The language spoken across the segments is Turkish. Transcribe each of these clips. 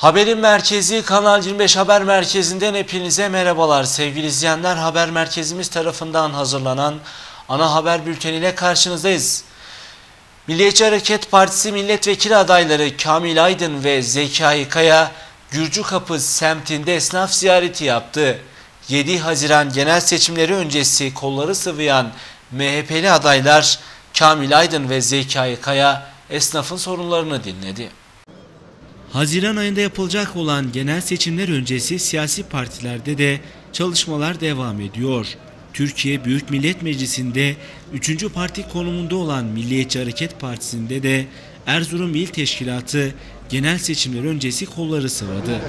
Haberin merkezi Kanal 25 Haber Merkezi'nden hepinize merhabalar. Sevgili izleyenler haber merkezimiz tarafından hazırlanan ana haber bülteniyle karşınızdayız. Milliyetçi Hareket Partisi milletvekili adayları Kamil Aydın ve Zekai Kaya Gürcükapı semtinde esnaf ziyareti yaptı. 7 Haziran genel seçimleri öncesi kolları sıvayan MHP'li adaylar Kamil Aydın ve Zekai Kaya esnafın sorunlarını dinledi. Haziran ayında yapılacak olan genel seçimler öncesi siyasi partilerde de çalışmalar devam ediyor. Türkiye Büyük Millet Meclisi'nde 3. parti konumunda olan Milliyetçi Hareket Partisi'nde de Erzurum İl Teşkilatı genel seçimler öncesi kolları sıvadı.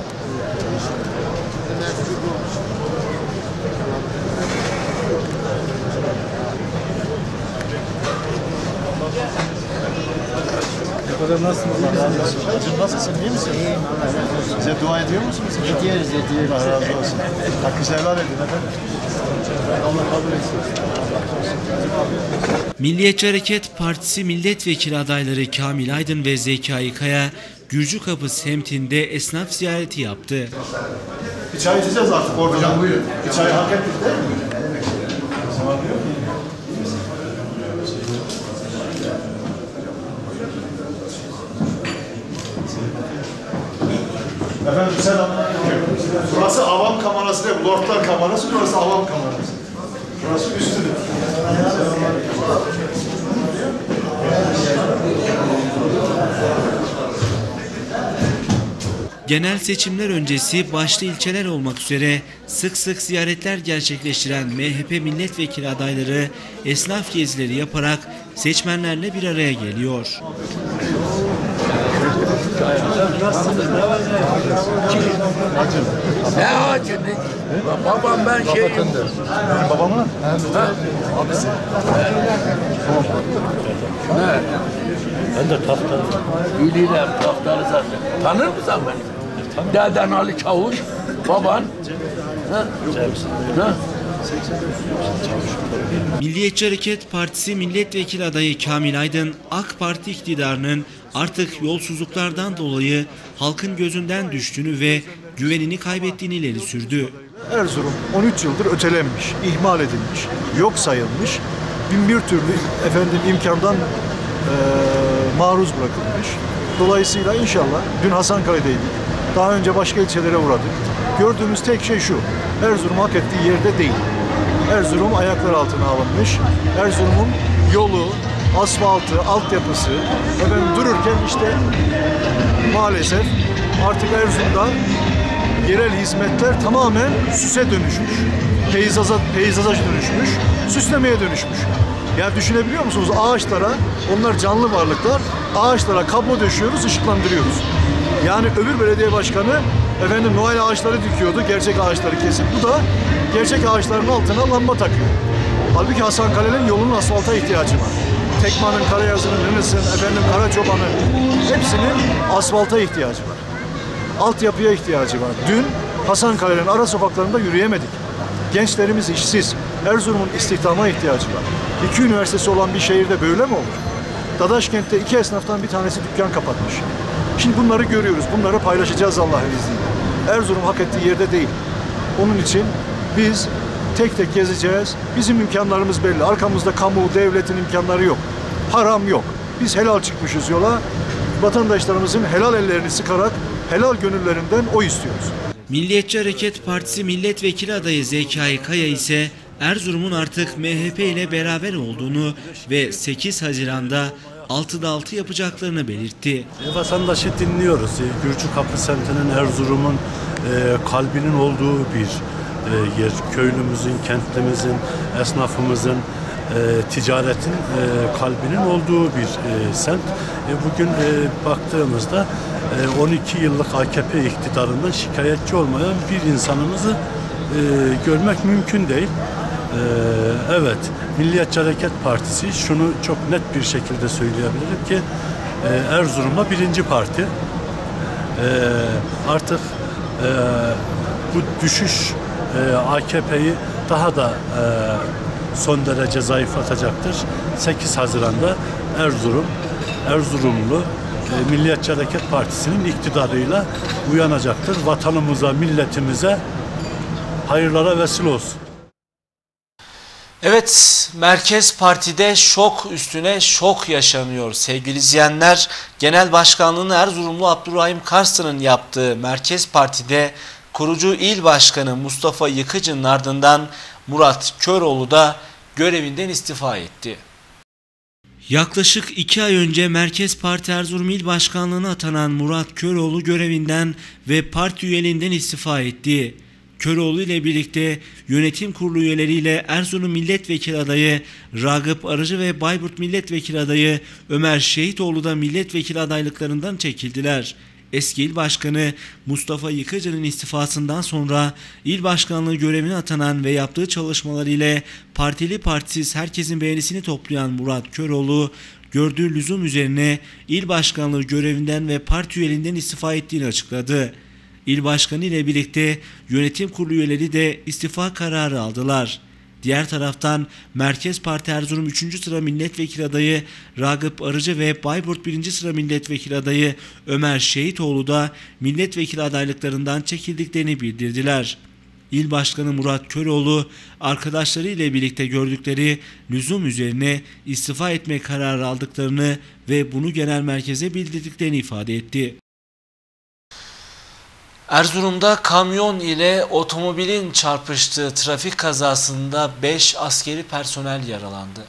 Efendim nasılsınız? İyi misiniz? Hacım nasılsın? İyi misin? İyiyim. Bize dua ediyor musunuz? Ediyoruz, ediyoruz. Allah razı olsun. Hakkı helal edin efendim. Allah kabul etsin. Milliyetçi Hareket Partisi milletvekili adayları Kamil Aydın ve Zekai Kaya Gürcükapı semtinde esnaf ziyareti yaptı. Bir çay içeceğiz artık orada. Hocam buyurun. Bir çay hak ettik değil mi? Efendim selamünaleyküm. Burası avam kamerası değil, lordlar kamerası, burası avam kamerası. Burası üstüne. Genel seçimler öncesi başta ilçeler olmak üzere sık sık ziyaretler gerçekleştiren MHP milletvekili adayları esnaf gezileri yaparak seçmenlerle bir araya geliyor. Ne ne? Babam ben şeyim. Babamı? Abisi. Ne? Ben de taftarım. Bilirim taftarı zaten. Tanır mısın beni? Deden Ali Çavuş, baban. Ha? Ha? Milliyetçi Hareket Partisi milletvekili adayı Kamil Aydın AK Parti iktidarının artık yolsuzluklardan dolayı halkın gözünden düştüğünü ve güvenini kaybettiğini ileri sürdü. Erzurum 13 yıldır ötelenmiş, ihmal edilmiş, yok sayılmış, bin bir türlü efendim imkandan eee, maruz bırakılmış. Dolayısıyla inşallah dün Hasankale'deydik. Daha önce başka ilçelere uğradık. Gördüğümüz tek şey şu. Erzurum hak ettiği yerde değil. Erzurum ayaklar altına alınmış. Erzurum'un yolu, asfaltı, altyapısı efendim dururken işte maalesef artık Erzurum'da yerel hizmetler tamamen süse dönüşmüş. Peyzaza, peyzaja dönüşmüş, süslemeye dönüşmüş. Ya düşünebiliyor musunuz? Ağaçlara, onlar canlı varlıklar, ağaçlara kablo döşüyoruz, ışıklandırıyoruz. Yani öbür belediye başkanı efendim Noel ağaçları dikiyordu, gerçek ağaçları kesip. Bu da gerçek ağaçların altına lamba takıyor. Halbuki Hasan Kale'nin yolunun asfalta ihtiyacı var. Tekmanın, Karayazı'nın, Nınıs'ın, efendim Karaçoban'ın hepsinin asfalta ihtiyacı var altyapıya ihtiyacı var. Dün Hasankale'nin ara sokaklarında yürüyemedik. Gençlerimiz işsiz. Erzurum'un istihdama ihtiyacı var. İki üniversitesi olan bir şehirde böyle mi olur? Dadaşkent'te iki esnaftan bir tanesi dükkan kapatmış. Şimdi bunları görüyoruz. Bunları paylaşacağız Allah'ın izniyle. Erzurum hak ettiği yerde değil. Onun için biz tek tek gezeceğiz. Bizim imkanlarımız belli. Arkamızda kamu, devletin imkanları yok. Haram yok. Biz helal çıkmışız yola. Vatandaşlarımızın helal ellerini sıkarak helal gönüllerinden o istiyoruz. Milliyetçi Hareket Partisi milletvekili adayı Zekai Kaya ise Erzurum'un artık MHP ile beraber olduğunu ve 8 Haziran'da 6'da 6 yapacaklarını belirtti. Vatandaşı dinliyoruz. E, Gürcükapı semtinin Erzurum'un e, kalbinin olduğu bir e, yer. Köylümüzün, kentlimizin, esnafımızın, e, ticaretin e, kalbinin olduğu bir e, semt. Bugün baktığımızda e, 12 yıllık AKP iktidarından şikayetçi olmayan bir insanımızı görmek mümkün değil. Ee, evet, Milliyetçi Hareket Partisi şunu çok net bir şekilde söyleyebilirim ki e, Erzurum'da birinci parti. Ee, artık bu düşüş e, AKP'yi daha da e, son derece zayıflatacaktır. 8 Haziran'da Erzurum, Erzurumlu e, Milliyetçi Hareket Partisi'nin iktidarıyla uyanacaktır. Vatanımıza, milletimize hayırlara vesile olsun. Evet, Merkez Parti'de şok üstüne şok yaşanıyor. Sevgili izleyenler, Genel Başkanlığını Erzurumlu Abdurrahim Karslan'ın yaptığı Merkez Parti'de kurucu il başkanı Mustafa Yıkıcı'nın ardından Murat Köroğlu da görevinden istifa etti. Yaklaşık iki ay önce Merkez Parti Erzurum İl Başkanlığı'na atanan Murat Köroğlu görevinden ve parti üyeliğinden istifa etti. Köroğlu ile birlikte yönetim kurulu üyeleriyle Erzurum Milletvekili adayı Ragıp Arıcı ve Bayburt Milletvekili adayı Ömer Şehitoğlu da milletvekili adaylıklarından çekildiler. Eski il başkanı Mustafa Yıkıcı'nın istifasından sonra il başkanlığı görevine atanan ve yaptığı çalışmalar ile partili partisiz herkesin beğenisini toplayan Murat Köroğlu gördüğü lüzum üzerine il başkanlığı görevinden ve parti üyeliğinden istifa ettiğini açıkladı. İl başkanı ile birlikte yönetim kurulu üyeleri de istifa kararı aldılar. Diğer taraftan Merkez Parti Erzurum 3. sıra milletvekili adayı Ragıp Arıcı ve Bayburt 1. sıra milletvekili adayı Ömer Şehitoğlu da milletvekili adaylıklarından çekildiklerini bildirdiler. İl Başkanı Murat Köroğlu arkadaşları ile birlikte gördükleri lüzum üzerine istifa etme kararı aldıklarını ve bunu genel merkeze bildirdiklerini ifade etti. Erzurum'da kamyon ile otomobilin çarpıştığı trafik kazasında 5 askeri personel yaralandı.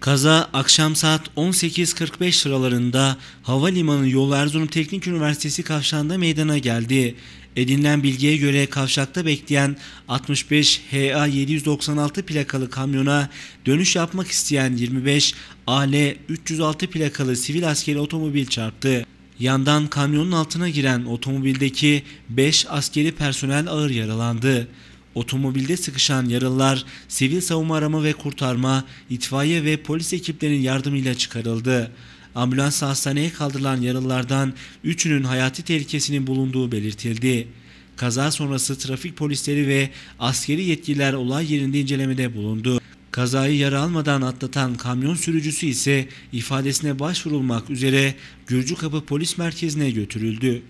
Kaza akşam saat 18.45 sıralarında havalimanı yolu Erzurum Teknik Üniversitesi kavşağında meydana geldi. Edinilen bilgiye göre kavşakta bekleyen 65 HA 796 plakalı kamyona dönüş yapmak isteyen 25 AL 306 plakalı sivil askeri otomobil çarptı. Yandan kamyonun altına giren otomobildeki 5 askeri personel ağır yaralandı. Otomobilde sıkışan yaralılar sivil savunma arama ve kurtarma, itfaiye ve polis ekiplerinin yardımıyla çıkarıldı. Ambulansla hastaneye kaldırılan yaralılardan 3'ünün hayati tehlikesinin bulunduğu belirtildi. Kaza sonrası trafik polisleri ve askeri yetkililer olay yerinde incelemede bulundu. Kazayı yara almadan atlatan kamyon sürücüsü ise ifadesine başvurulmak üzere Gürcükapı Polis Merkezi'ne götürüldü.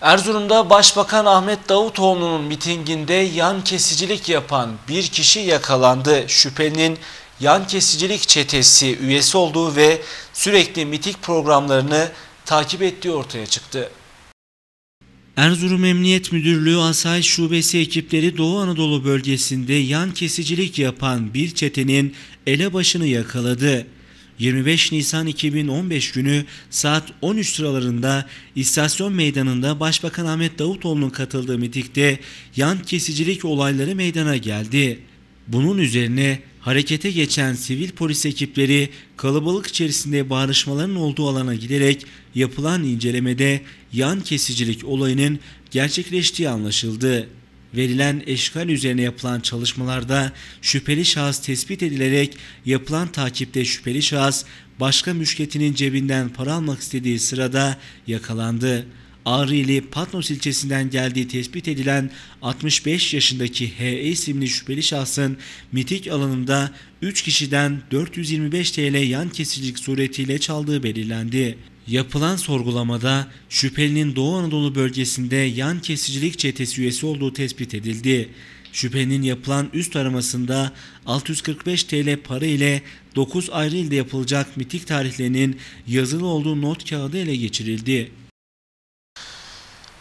Erzurum'da Başbakan Ahmet Davutoğlu'nun mitinginde yan kesicilik yapan bir kişi yakalandı. Şüphelinin yan kesicilik çetesi üyesi olduğu ve sürekli miting programlarını takip ettiği ortaya çıktı. Erzurum Emniyet Müdürlüğü Asayiş Şubesi ekipleri Doğu Anadolu bölgesinde yan kesicilik yapan bir çetenin elebaşını yakaladı. 25 Nisan 2015 günü saat 13 sıralarında istasyon meydanında Başbakan Ahmet Davutoğlu'nun katıldığı mitikte yan kesicilik olayları meydana geldi. Bunun üzerine harekete geçen sivil polis ekipleri kalabalık içerisinde bağrışmaların olduğu alana giderek yapılan incelemede yan kesicilik olayının gerçekleştiği anlaşıldı. Verilen eşkal üzerine yapılan çalışmalarda şüpheli şahıs tespit edilerek yapılan takipte şüpheli şahıs başka müşketinin cebinden para almak istediği sırada yakalandı. Ağrı ili Patnos ilçesinden geldiği tespit edilen 65 yaşındaki H.E. isimli şüpheli şahsın mitik alanında 3 kişiden 425 TL yan kesicilik suretiyle çaldığı belirlendi. Yapılan sorgulamada şüphelinin Doğu Anadolu bölgesinde yan kesicilik çetesi üyesi olduğu tespit edildi. Şüphelinin yapılan üst aramasında 645 TL para ile 9 ayrı ilde yapılacak mitik tarihlerinin yazılı olduğu not kağıdı ele geçirildi.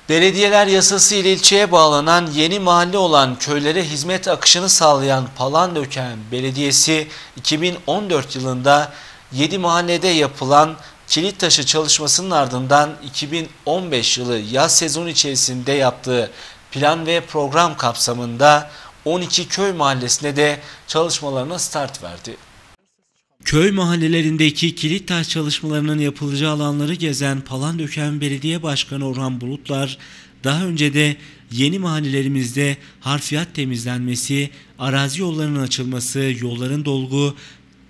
Belediyeler yasası ile ilçeye bağlanan yeni mahalle olan köylere hizmet akışını sağlayan Palandöken Belediyesi 2014 yılında 7 mahallede yapılan kilit taşı çalışmasının ardından 2015 yılı yaz sezonu içerisinde yaptığı plan ve program kapsamında 12 köy mahallesine de çalışmalarına start verdi. Köy mahallelerindeki kilit taş çalışmalarının yapılacağı alanları gezen Palandöken Belediye Başkanı Orhan Bulutlar, daha önce de yeni mahallelerimizde harfiyat temizlenmesi, arazi yollarının açılması, yolların dolgu,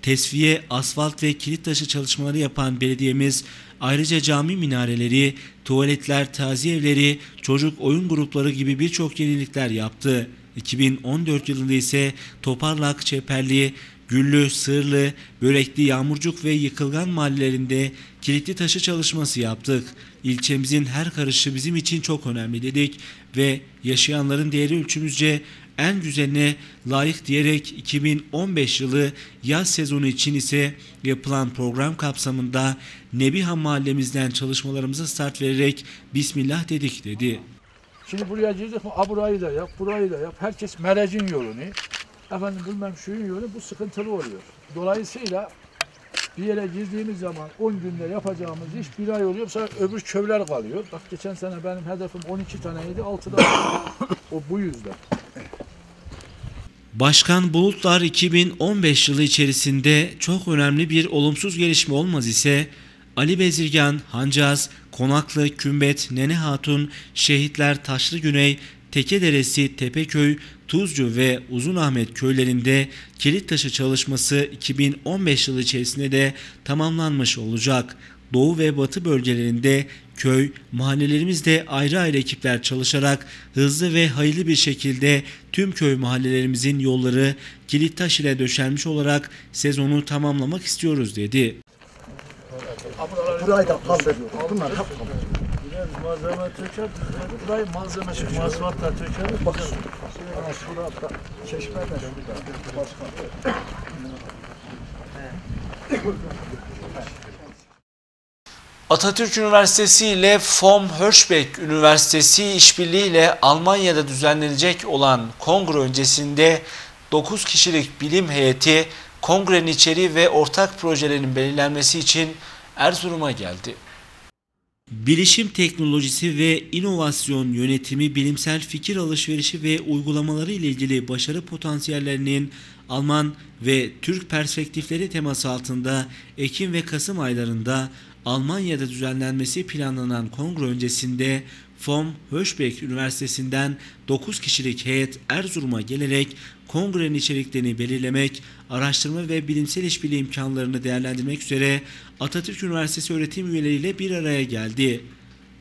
tesviye, asfalt ve kilit taşı çalışmaları yapan belediyemiz ayrıca cami minareleri, tuvaletler, taziye evleri, çocuk oyun grupları gibi birçok yenilikler yaptı. 2014 yılında ise Toparlak, Çeperli, Güllü, Sırlı, Börekli, Yağmurcuk ve Yıkılgan mahallelerinde kilitli taşı çalışması yaptık. İlçemizin her karışı bizim için çok önemli dedik ve yaşayanların değeri ölçümüzce en güzeline layık diyerek 2015 yılı yaz sezonu için ise yapılan program kapsamında Nebiha mahallemizden çalışmalarımıza start vererek Bismillah dedik dedi. Şimdi buraya girdik mi, "A, da yap, burayı da yap. Herkes merecin yolunu, efendim bilmem şuyun yolu, bu sıkıntılı oluyor. Dolayısıyla bir yere girdiğimiz zaman 10 günde yapacağımız iş bir ay oluyor. Sonra öbür köyler kalıyor. Bak geçen sene benim hedefim 12 taneydi, 6'da o bu yüzden. Başkan Bulutlar 2015 yılı içerisinde çok önemli bir olumsuz gelişme olmaz ise Ali Bezirgan, Hancaz, Konaklı, Kümbet, Nene Hatun, Şehitler, Taşlı Güney, Tekederesi, Tepeköy, Tuzcu ve Uzunahmet köylerinde kilit taşı çalışması 2015 yılı içerisinde de tamamlanmış olacak. Doğu ve Batı bölgelerinde köy, mahallelerimizde ayrı ayrı ekipler çalışarak hızlı ve hayırlı bir şekilde tüm köy mahallelerimizin yolları kilit taş ile döşenmiş olarak sezonu tamamlamak istiyoruz dedi. Burayı da kaldırıyoruz. Bunlar hep Malzeme töker, burayı malzeme töker. Asfalt da töker, bakın. şurada çeşme de şurada. Atatürk Üniversitesi ile FOM Höchbeck Üniversitesi işbirliğiyle Almanya'da düzenlenecek olan kongre öncesinde 9 kişilik bilim heyeti kongrenin içeriği ve ortak projelerin belirlenmesi için Erzurum'a geldi. Bilişim teknolojisi ve inovasyon yönetimi bilimsel fikir alışverişi ve uygulamaları ile ilgili başarı potansiyellerinin Alman ve Türk perspektifleri teması altında Ekim ve Kasım aylarında Almanya'da düzenlenmesi planlanan kongre öncesinde FOM Höchbeck Üniversitesi'nden 9 kişilik heyet Erzurum'a gelerek kongrenin içeriklerini belirlemek, araştırma ve bilimsel işbirliği imkanlarını değerlendirmek üzere Atatürk Üniversitesi öğretim üyeleriyle bir araya geldi.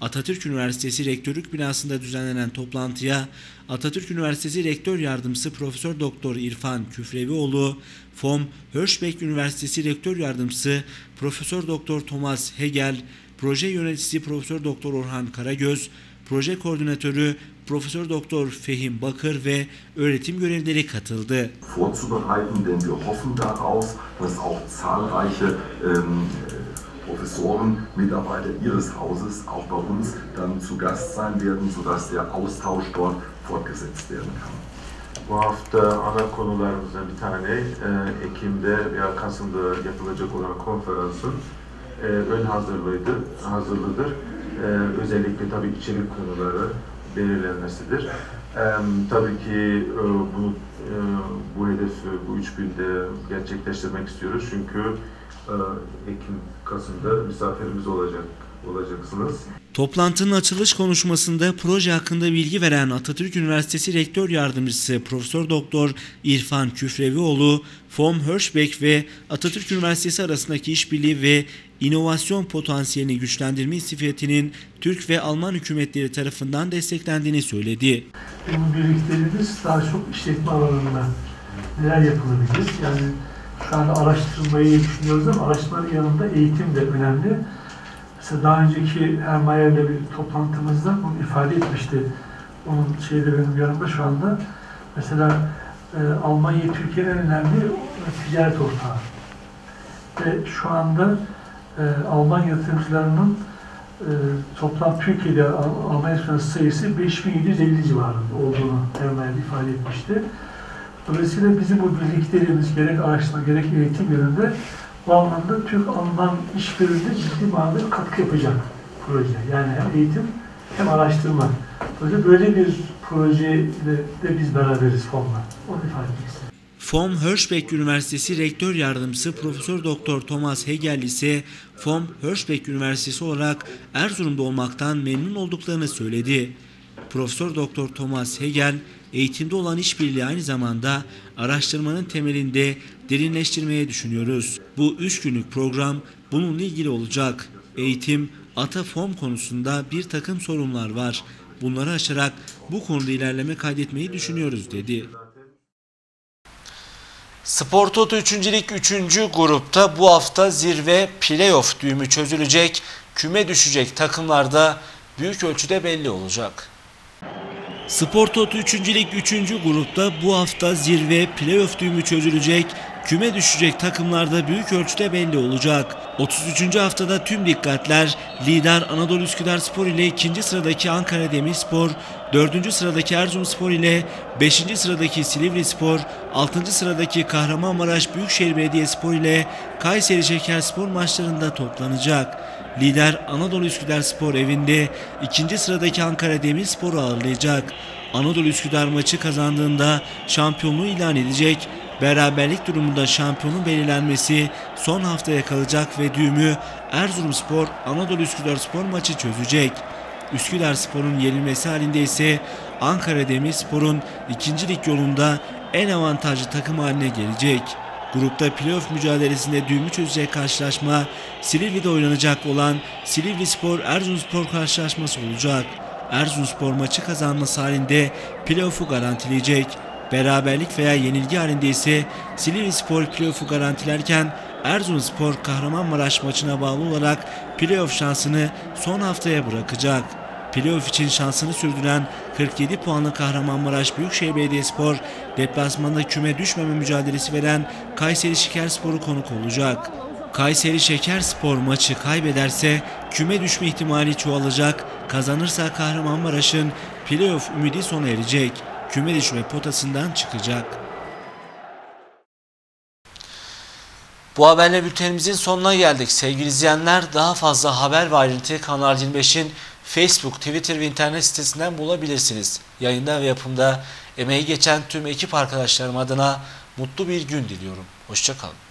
Atatürk Üniversitesi Rektörlük binasında düzenlenen toplantıya Atatürk Üniversitesi Rektör Yardımcısı Profesör Doktor İrfan Küfrevioğlu, FOM Höchbeck Üniversitesi Rektör Yardımcısı Profesör Doktor Thomas Hegel, Proje Yöneticisi Profesör Doktor Orhan Karagöz, Proje Koordinatörü Profesör Doktor Fehim Bakır ve öğretim görevlileri katıldı. vorzubereiten, denn wir hoffen darauf, dass auch zahlreiche ähm, Professoren, Mitarbeiter Ihres Hauses auch bei uns dann zu Gast sein werden, sodass der Austausch dort fortgesetzt werden kann. Bu hafta ana konularımızdan bir tane e, Ekim'de veya Kasım'da yapılacak olan konferansın e, ön hazırlığıydı, hazırlıdır. E, özellikle tabii içerik konuları belirlenmesidir. E, tabii ki e, bu e, bu hedefi bu üç günde gerçekleştirmek istiyoruz çünkü e, Ekim Kasım'da misafirimiz olacak olacaksınız. Toplantının açılış konuşmasında proje hakkında bilgi veren Atatürk Üniversitesi Rektör Yardımcısı Profesör Doktor İrfan Küfrevioğlu, FOM Höchbeck ve Atatürk Üniversitesi arasındaki işbirliği ve inovasyon potansiyelini güçlendirme istifiyetinin Türk ve Alman hükümetleri tarafından desteklendiğini söyledi. bu birliklerimiz daha çok işletme alanında neler yapılabilir? Yani şu anda araştırmayı düşünüyoruz ama araştırmanın yanında eğitim de önemli. Mesela daha önceki Ermayer'le bir toplantımızda bunu ifade etmişti. Onun şeyde benim yanımda şu anda. Mesela e, Almanya Türkiye'nin en önemli ticaret ortağı. Ve şu anda e, Alman yatırımcılarının e, toplam Türkiye'de Al- Almanya firması sayısı 5750 civarında olduğunu Ermayel ifade etmişti. Dolayısıyla bizim bu birliklerimiz gerek araştırma gerek eğitim yönünde bu anlamda Türk-Alman işbirliğinde ciddi manada katkı yapacak proje. Yani hem eğitim hem araştırma. Dolayısıyla böyle bir projeyle de biz beraberiz fonla. Onu ifade etmek istedim. FOM Höchbeck Üniversitesi Rektör Yardımcısı Profesör Doktor Thomas Hegel ise FOM Höchbeck Üniversitesi olarak Erzurum'da olmaktan memnun olduklarını söyledi. Profesör Doktor Thomas Hegel, eğitimde olan işbirliği aynı zamanda araştırmanın temelinde derinleştirmeye düşünüyoruz. Bu üç günlük program bununla ilgili olacak. Eğitim, ata FOM konusunda bir takım sorunlar var. Bunları aşarak bu konuda ilerleme kaydetmeyi düşünüyoruz dedi. Spor Toto 3. Lig 3. grupta bu hafta zirve playoff düğümü çözülecek. Küme düşecek takımlarda büyük ölçüde belli olacak. Spor Toto 3. Lig 3. grupta bu hafta zirve playoff düğümü çözülecek. Küme düşecek takımlarda büyük ölçüde belli olacak. 33. haftada tüm dikkatler lider Anadolu Üsküdar Spor ile 2. sıradaki Ankara Demirspor, 4. sıradaki Erzurumspor ile 5. sıradaki Silivri Spor, 6. sıradaki Kahramanmaraş Büyükşehir Belediyespor ile Kayseri Şekerspor maçlarında toplanacak. Lider Anadolu Üsküdar Spor evinde 2. sıradaki Ankara Demirspor'u ağırlayacak. Anadolu Üsküdar maçı kazandığında şampiyonluğu ilan edecek. Beraberlik durumunda şampiyonun belirlenmesi son haftaya kalacak ve düğümü Erzurumspor Anadolu Üsküdar Spor maçı çözecek. Üsküdar Spor'un yenilmesi halinde ise Ankara Demirspor'un ikincilik yolunda en avantajlı takım haline gelecek. Grupta playoff mücadelesinde düğümü çözecek karşılaşma Silivri'de oynanacak olan Silivri Spor Erzurumspor karşılaşması olacak. Erzurumspor maçı kazanması halinde playoff'u garantileyecek. Beraberlik veya yenilgi halinde ise Silivri Spor playoff'u garantilerken Erzurumspor Kahramanmaraş maçına bağlı olarak playoff şansını son haftaya bırakacak. Playoff için şansını sürdüren 47 puanlı Kahramanmaraş Büyükşehir Belediyespor deplasmanda küme düşmeme mücadelesi veren Kayseri Şekerspor'u konuk olacak. Kayseri Şekerspor maçı kaybederse küme düşme ihtimali çoğalacak. Kazanırsa Kahramanmaraş'ın playoff ümidi sona erecek. Küme düşme potasından çıkacak. Bu haberle bültenimizin sonuna geldik. Sevgili izleyenler daha fazla haber ve ayrıntı Kanal 25'in Facebook, Twitter ve internet sitesinden bulabilirsiniz. Yayında ve yapımda emeği geçen tüm ekip arkadaşlarım adına mutlu bir gün diliyorum. Hoşçakalın.